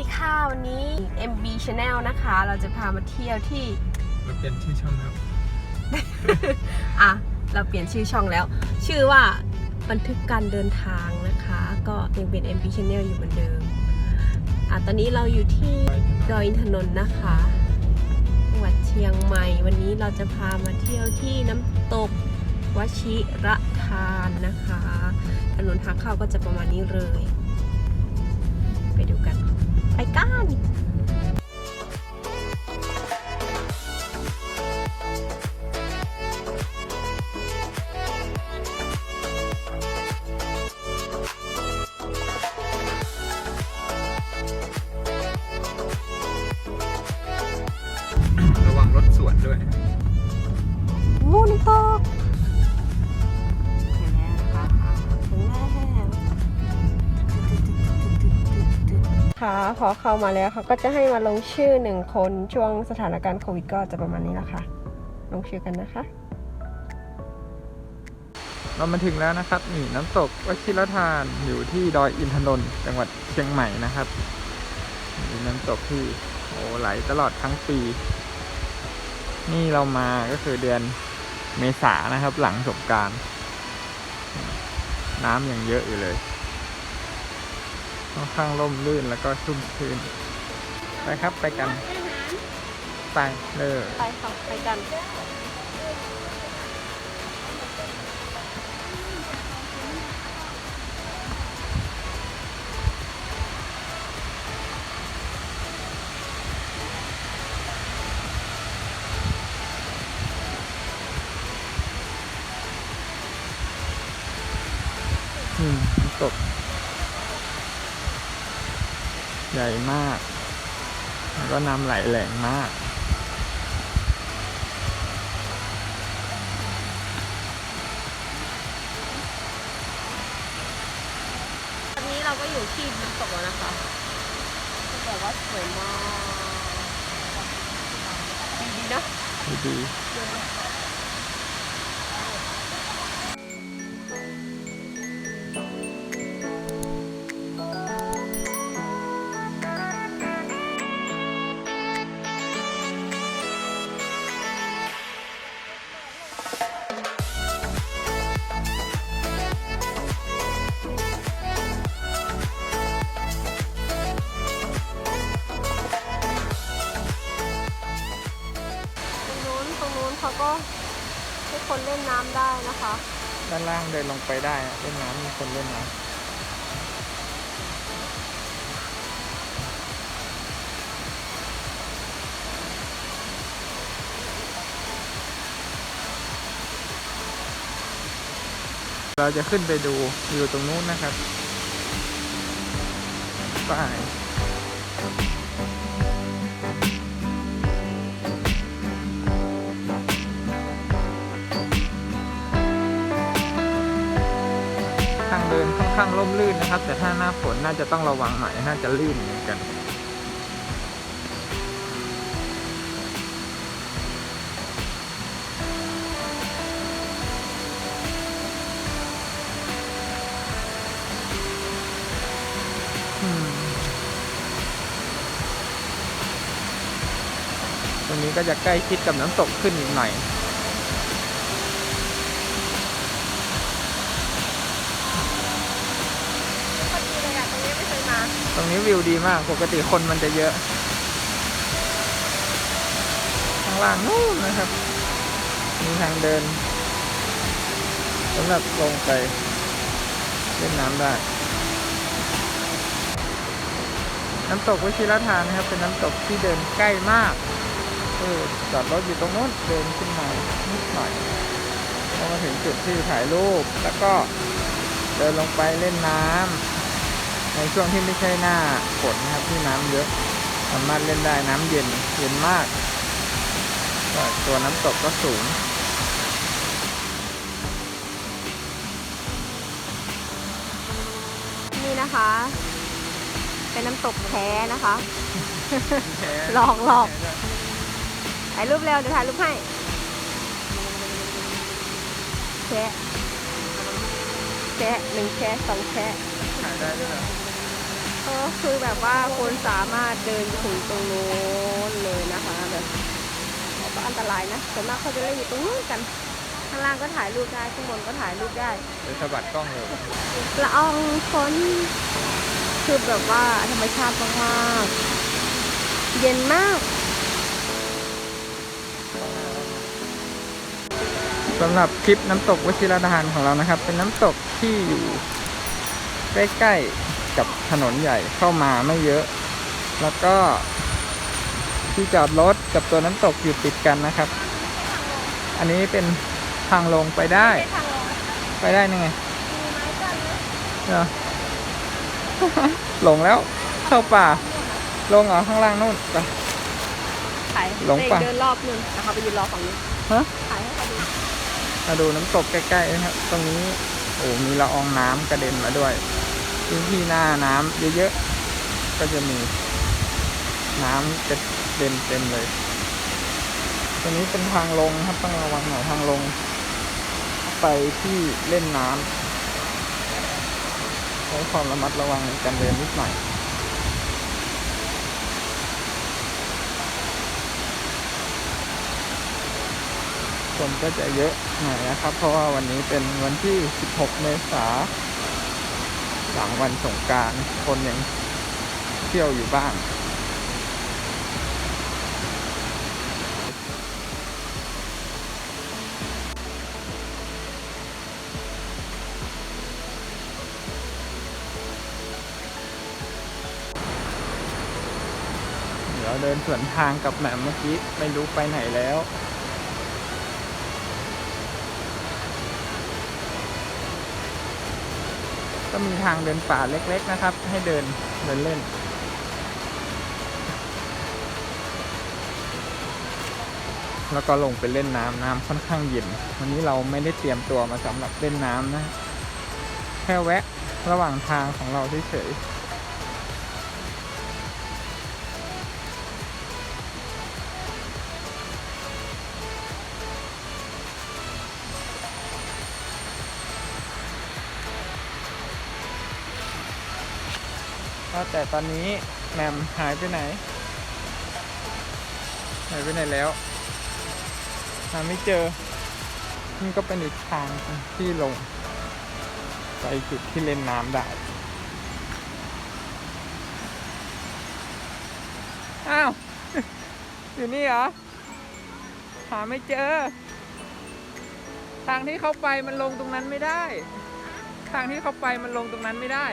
ดีค่ะ วันนี้ MB Channel นะคะ เราจะพามาเที่ยวที่เราเปลี่ยนชื่อช่องครับอะ เราเปลี่ยนชื่อช่องแล้ว ชื่อว่าบันทึกการเดินทางนะคะ ก็ยังเป็น MB Channel อยู่เหมือนเดิม อะ ตอนนี้เราอยู่ที่ดอยอินทนนท์นะคะจังหวัดเชียงใหม่ วันนี้เราจะพามาเที่ยวที่น้ำตกวชิระทานนะคะ ถนนทางเข้าก็จะประมาณนี้เลย ไปดูกัน ไป พอเข้ามาแล้วเขาก็จะให้มาลงชื่อหนึ่งคนช่วงสถานการณ์โควิดก็จะประมาณนี้แหละค่ะ ลงชื่อกันนะคะ เรามาถึงแล้วนะครับนี่น้ำตกวชิรทานอยู่ที่ดอยอินทนนท์จังหวัดเชียงใหม่นะครับมีน้ำตกที่โอ้ไหลตลอดทั้งปี นี่เรามาก็คือเดือนเมษานะครับ หลังสงการ น้ำยังเยอะอยู่เลย ค่อนข้างร่มรื่นแล้วก็ชุ่มชื้นไปครับไปกันไปเลยไปค่ะไปกันอืมน้ำตก ใหญ่มาก แล้วก็น้ำไหลแรงมาก ตอนนี้เราก็อยู่ที่น้ำตกแล้วนะคะจะบอกว่าสวยมากดีดีนะดีต คนเล่นน้ำได้นะคะ ด้านล่างเดินลงไปได้อะเล่นน้ำมีคนเล่นน้ำเราจะขึ้นไปดูวิวตรงนู้นนะครับ ไป ข้างร่มรื่นนะครับ แต่ถ้าหน้าฝนน่าจะต้องระวังหน่อยน่าจะลื่นเหมือนกัน ตรงนี้ก็จะใกล้ชิดกับน้ำตกขึ้นอีกหน่อย พอดีเลยอะ ตรงนี้ไม่เคยมา ตรงนี้วิวดีมาก ปกติคนมันจะเยอะ ข้างล่างนู่นนะครับ มีทางเดินสำหรับลงไปเล่นน้ำได้ น้ำตกวชิรทานนะครับ เป็นน้ำตกที่เดินใกล้มากเออจอดรถอยู่ตรงนู้นเดินขึ้นมานิดหน่อยพอมาถึงจุดที่ถ่ายรูป แล้วก็เดินลงไปเล่นน้ำ ในช่วงที่ไม่ใช่หน้าฝนนะครับที่น้ำเยอะสามารถเล่นได้น้ำเย็นเย็นมากก็ตัวน้ำตกก็สูงนี่นะคะ เป็นน้ำตกแท้นะคะหลอกหลอกถ่ายรูปเร็วเดี๋ยวถ่ายรูปให้แชะแชะหนึ่งแชะสองแชะถ่ายได้ด้วยเหรอ ก็คือแบบว่าคนสามารถเดินไปถึงตรงโน้นเลยนะคะแบบแต่ก็อันตรายนะส่วนมากเขาจะเล่นอยู่ตรงนู้นกัน ข้างล่างก็ถ่ายรูปได้ข้างบนก็ถ่ายรูปได้เดี๋ยวสะบัดกล้องเลยละอองฝนคือแบบว่าธรรมชาติมากๆ เย็นมากสำหรับคลิปน้ำตกวชิรทานของเรานะครับ เป็นน้ำตกที่อยู่ใกล้ๆ กับถนนใหญ่เข้ามาไม่เยอะ แล้วก็ ที่จอดรถกับตัวน้ำตกอยู่ติดกันนะครับ อันนี้เป็นทางลงไปได้ ไปได้ยังไงเหรอหลงแล้วเข้าป่า ลงเหรอข้างล่างนู่นไปถ่ายหลงป่ะเดินรอบนึงแต่เขาไปยืนรอฝั่งนี้ฮะถ่ายให้เขาดูมาดูน้ำตกใกล้ๆนะครับ ตรงนี้โอ้มีละอองน้ำกระเด็นมาด้วย พื้นที่หน้าน้ำเยอะๆ ก็จะมีน้ำกระเด็นเต็มเลย ตรงนี้เป็นทางลงครับต้องระวังหน่อยทางลง ไปที่เล่นน้ำใช้ความระมัดระวังในการเดินนิดหน่อยคนก็จะเยอะหน่อยนะครับ เพราะว่าวันนี้เป็นวันที่ 16 เมษายน หลังวันสงการคนยังเที่ยวอยู่บ้าง เดี๋ยวเดินสวนทางกับแหม่มเมื่อกี้ ไม่รู้ไปไหนแล้ว ก็มีทางเดินป่าเล็ก ๆ นะครับ ให้เดินเดินเล่น แล้วก็ลงไปเล่นน้ำน้ำค่อนข้างเย็นวันนี้เราไม่ได้เตรียมตัวมาสำหรับเล่นน้ำนะ แค่แวะระหว่างทางของเราเฉยๆ ก็แต่ตอนนี้แหมมหายไปไหน หายไปไหนแล้ว หาไม่เจอ นี่ก็เป็นอีกทางที่ลง ไปจุดที่เล่นน้ำได้ อ้าว อยู่นี่เหรอ หาไม่เจอ ทางที่เขาไปมันลงตรงนั้นไม่ได้ ทางที่เขาไปมันลงตรงนั้นไม่ได้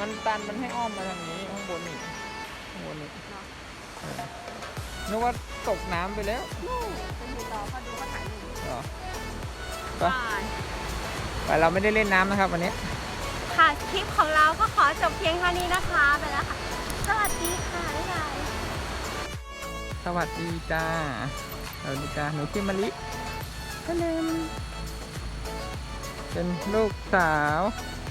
มันตันมันให้อ้อมมาทางนี้ข้างบนนี่ข้างบนนี่เออนึกว่าตกน้ำไปแล้วนู่นเป็นอยู่รอเขาดูเขาถ่ายรูปเหรอไปบายไปเราไม่ได้เล่นน้ำนะครับวันนี้ค่ะ คลิปของเราก็ขอจบเพียงเท่านี้นะคะ ไปแล้วค่ะ สวัสดีค่ะบ๊ายบาย สวัสดีจ้าสวัสดีจ้าหนูชื่อมะลิก็เนมเป็นลูกสาว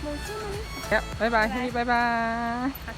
หนูชื่อมัน